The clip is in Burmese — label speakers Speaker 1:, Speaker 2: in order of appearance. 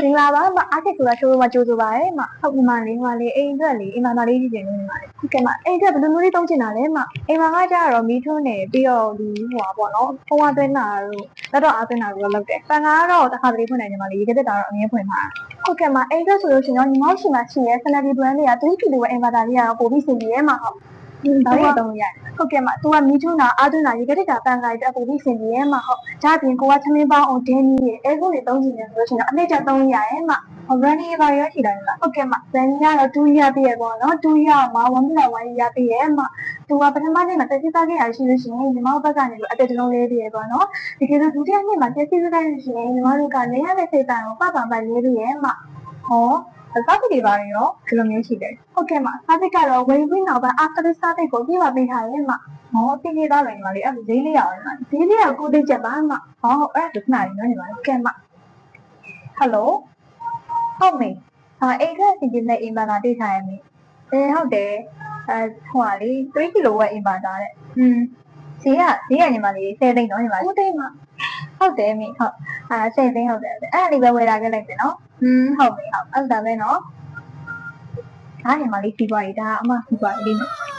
Speaker 1: မင်္ဂလာပါမအားချက်ဆိုတာ showroom မှာကြိုဆိုပါရစေမဟုတ်ညီမလေးညီမလေးအိမ်အတွက်လေအိမ်မှာမလေးကြည့်ချင်လို့ညီမလေးဟုတ်ကဲ့မအိမ်အတွက်ဘယ်လိုမျိုးလေးတုံးချင်တာလဲမအိမ်မှာကကြတော့မီးထွန်းနေပြီးတော့ဒီဟိုပါပေါ့နော်ဖုန်းအသွင်းတာတို့လက်တော့အားသွင်းတာတို့လုပ်တယ်ပန်ကားကတော့တစ်ခါတလေဖွင့်တယ်ညီမလေးရေကတက်တာတော့အမြဲဖွင့်ထားတာဟုတ်ကဲ့မအိမ်အတွက်ဆိုလို့ရှိရင်တော့ညီမရှိမှရှိရဲ Sanadi brand တွေက3 kg ရဲ့ inverter လေးကတော့ပို့ပြီးစင်ကြီးရဲမှာဟုတ်ဒါလေးတော့ရ ဟုတ်ကဲ့မသူကမီးထွန်းတာအားသွင်းတာရေကတက်တာပန်ကားတွေပို့ပြီးစင်ကြီးရဲမှာဟုတ်ဒါပြင်ကိုကသမင်းပေါင်းအောင်ဒင်းကြီးရဲ့အဲကုန်းတွေတုံးချင်တယ်ဆိုလို့ရှိရင်တော့အနည်းချက်300ရဲမှာ branding ဘာရရှိတယ်လားဟုတ်ကဲ့မ branding ကတော့2 year ပြည့်ရပေါ့နော်2 year မှာ1 plus 1 year ပြည့်ရမှာသူကပထမနေ့မှာတက်စီသားခဲ့ရရှိလို့ရှိရင်ညီမတို့ဘက်ကနေပြီးအတက်တလုံးလေးပြည့်ရပေါ့နော်ဒီကိစ္စဒုတိယနေ့မှာတက်စီသားခဲ့ရရှိရင်ညီမတို့ကနေရတဲ့စိတ်တိုင်းကိုပပပိုင်လေးပြည့်ရမှာဟော စားပစ်တွေပါရောဒီလိုမျိုးရှိတယ်ဟုတ်ကဲ့မစားပစ်ကတော့ဝေဝင်းနောက်ပိုင်း after service ကိုပြပါပေးထားရဲမှာဟောပြည့်သားတယ်ညီမလေးအဲ့ဒါဈေးလေးရအောင်ဈေးလေးကကိုသိချက်ပါမှာဟောအဲ့ဒါခဏလေးနော်ညီမလေးကဲမဟယ်လိုဟုတ်မေအာအိမ်ကစီစဉ်တဲ့အိမ်ပါတာတွေ့ထားရမေအဲဟုတ်တယ်အဲဟိုဟာလေ3ကီလိုဝက်အိမ်ပါတာတဲ့อืมဈေးကဈေးကညီမလေး10သိန်းနော်ညီမလေး10သိန်းမှာဟုတ်တယ်မေဟုတ်အာ10သိန်းဟုတ်တယ်အဲ့ဒါလေးပဲဝယ်လာခဲ့လိုက်တယ်နော် อืมဟုတ်မေဟုတ်အဲ့ဒါပဲနော်ဒါညီမလေးပြီးသွားပြီဒါအမပြီးသွားပြီလေး